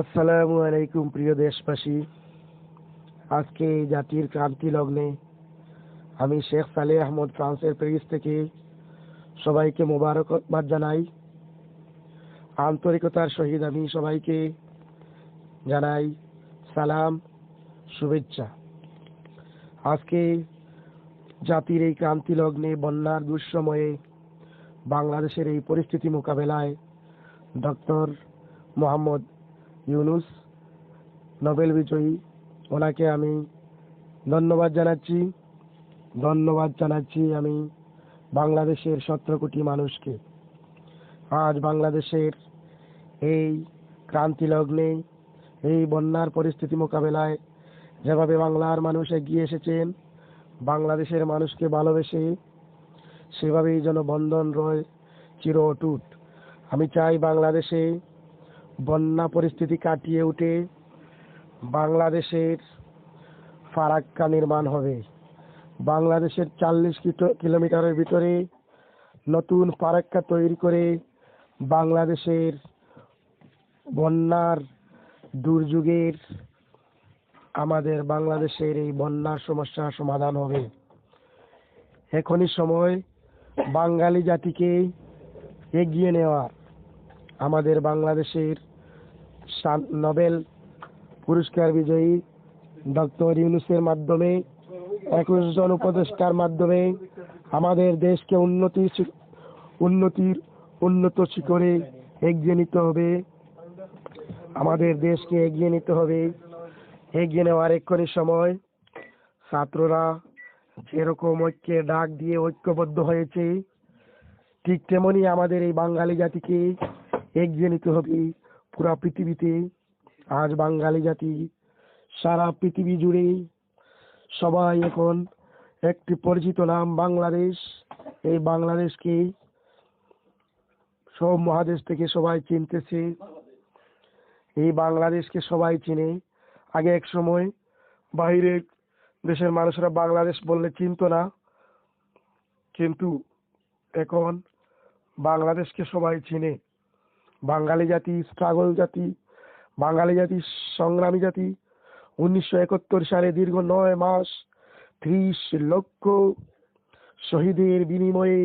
আসসালামু আলাইকুম, প্রিয় দেশবাসী। আজকে এই জাতির ক্রান্তি লগ্নে আমি শেখ সালে আহমদ ফ্রান্সের প্যারিস থেকে সবাইকে মোবারকবাদ জানাই। আন্তরিকতার সহিত আমি সবাইকে জানাই সালাম, শুভেচ্ছা। আজকে জাতির এই ক্রান্তি লগ্নে বন্যার দুঃসময়ে বাংলাদেশের এই পরিস্থিতি মোকাবেলায় ডক্টর মোহাম্মদ ইউনুস, নোবেল বিজয়ী। ওনাকে আমি ধন্যবাদ জানাচ্ছি। ধন্যবাদ জানাচ্ছি আমি বাংলাদেশের সতেরো কোটি মানুষকে। আজ বাংলাদেশের এই ক্রান্তি লগ্নে, এই বন্যার পরিস্থিতি মোকাবেলায় যেভাবে বাংলার মানুষ এগিয়ে এসেছেন, বাংলাদেশের মানুষকে ভালোবেসে সেভাবেই যেন বন্ধন রয়, চির অটুট। আমি চাই বাংলাদেশে বন্যা পরিস্থিতি কাটিয়ে উঠে বাংলাদেশের ফারাক্কা নির্মাণ হবে। বাংলাদেশের চল্লিশ কিলোমিটারের ভিতরে নতুন ফারাক্কা তৈরি করে বাংলাদেশের বন্যার দুর্যোগের আমাদের বাংলাদেশের এই বন্যার সমস্যার সমাধান হবে। এখনই সময় বাঙালি জাতিকে এগিয়ে নেওয়ার। আমাদের বাংলাদেশের নোবেল পুরস্কার বিজয়ী ডক্টর ইউনুসের মাধ্যমে, একুশ জন উপদেষ্টার মাধ্যমে আমাদের দেশকে উন্নতি উন্নতির উন্নত শিখরে এগিয়ে নিতে হবে। আমাদের দেশকে এগিয়ে নিতে হবে। এগিয়ে নেওয়ার এক্ষুনি সময়। ছাত্ররা যেরকম ঐক্যের ডাক দিয়ে ঐক্যবদ্ধ হয়েছে। ঠিক তেমনি আমাদের এই বাঙালি জাতিকে এগিয়ে নিতে হবে পুরা পৃথিবীতে। আজ বাঙালি জাতি, সারা পৃথিবী জুড়ে সবাই এখন একটি পরিচিত নাম বাংলাদেশ। এই বাংলাদেশকে সব মহাদেশ থেকে সবাই চিনতেছে। এই বাংলাদেশকে সবাই চিনে। আগে এক সময় বাইরের দেশের মানুষরা বাংলাদেশ বললে চিনতো না। কিন্তু এখন বাংলাদেশকে সবাই চিনে। বাঙালি জাতি স্ট্রাগল জাতি, বাঙালি জাতি, সংগ্রামী জাতি। উনিশশো একাত্তর সালে দীর্ঘ নয় মাস ত্রিশ লক্ষ শহীদের বিনিময়ে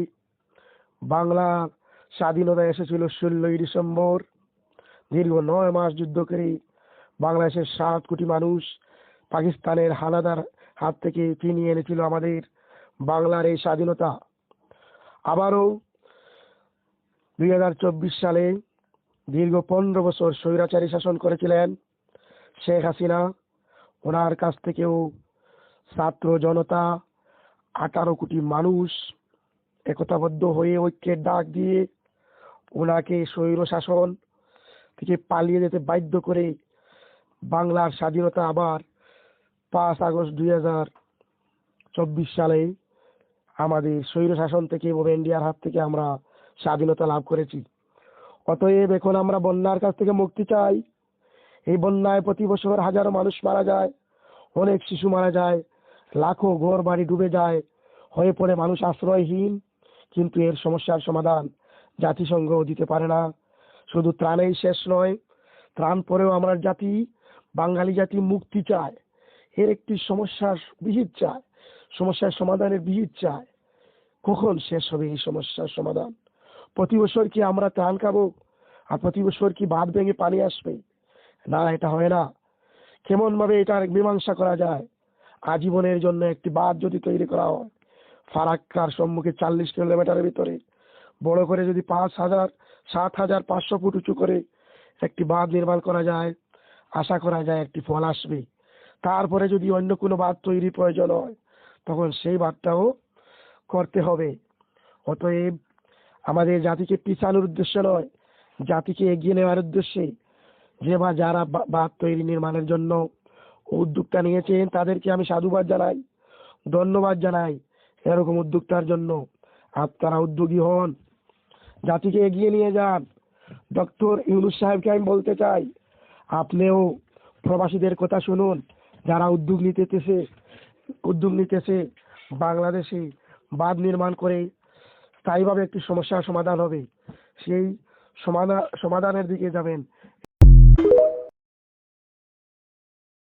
বাংলা স্বাধীনতা এসেছিল ষোলোই ডিসেম্বর। দীর্ঘ নয় মাস যুদ্ধ করে বাংলাদেশের সাত কোটি মানুষ পাকিস্তানের হানাদার হাত থেকে ছিনিয়ে এনেছিল আমাদের বাংলার এই স্বাধীনতা। আবারও দুই হাজার চব্বিশ সালে দীর্ঘ পনেরো বছর স্বৈরাচারী শাসন করেছিলেন শেখ হাসিনা। ওনার কাছ থেকেও ছাত্র জনতা, আঠারো কোটি মানুষ একতাবদ্ধ হয়ে ঐক্যের ডাক দিয়ে ওনাকে স্বৈর শাসন থেকে পালিয়ে যেতে বাধ্য করে বাংলার স্বাধীনতা আবার পাঁচ আগস্ট দুই হাজার চব্বিশ সালে আমাদের স্বৈর শাসন থেকে এবং ইন্ডিয়ার হাত থেকে আমরা স্বাধীনতা লাভ করেছি। অতএব এখন আমরা বন্যার কাছ থেকে মুক্তি চাই। এই বন্যায় প্রতি বছর হাজারো মানুষ মারা যায়, অনেক শিশু মারা যায়, লাখো ঘর বাড়ি ডুবে যায়, হয়ে পড়ে মানুষ আশ্রয়হীন। কিন্তু এর সমস্যার সমাধান জাতিসংঘ দিতে পারে না। শুধু ত্রাণেই শেষ নয়, ত্রাণ পরেও আমরা জাতি, বাঙালি জাতি মুক্তি চায়। এর একটি সমস্যার বিহিত চায়, সমস্যার সমাধানের বিহিত চায়। কখন শেষ হবে এই সমস্যার সমাধান? প্রতি বছর কি আমরা ত্রাণ খাব? আর প্রতি বছর কি বাঁধ ভেঙে পানি আসবে? না, এটা হয় না। কেমন ভাবে এটার মীমাংসা করা যায়? আজীবনের জন্য একটি বাঁধ যদি তৈরি করা হয়, ফারাক্কার সম্মুখে চাল্লিশ কিলোমিটারের ভিতরে, বড় করে যদি পাঁচ হাজার, সাত হাজার পাঁচশো ফুট উঁচু করে একটি বাঁধ নির্মাণ করা যায়, আশা করা যায় একটি ফল আসবে। তারপরে যদি অন্য কোনো বাঁধ তৈরি প্রয়োজন হয়, তখন সেই বাঁধটাও করতে হবে। অতএব আমাদের জাতিকে পিছানোর উদ্দেশ্য নয়, জাতিকে এগিয়ে নেওয়ার উদ্দেশ্যে। যে বা যারা বাঁধ তৈরি নির্মাণের জন্য উদ্যোগটা নিয়েছেন, তাদেরকে আমি সাধুবাদ জানাই, ধন্যবাদ জানাই এরকম উদ্যোগটার জন্য। আপনারা উদ্যোগী হন, জাতিকে এগিয়ে নিয়ে যান। ডক্টর ইউনুস সাহেবকে আমি বলতে চাই, আপনিও প্রবাসীদের কথা শুনুন, যারা উদ্যোগ নিতেছে উদ্যোগ নিতেছে, বাংলাদেশে বাঁধ নির্মাণ করে স্থায়ীভাবে একটি সমস্যার সমাধান হবে। সেই সমাধান সমাধানের দিকে যাবেন।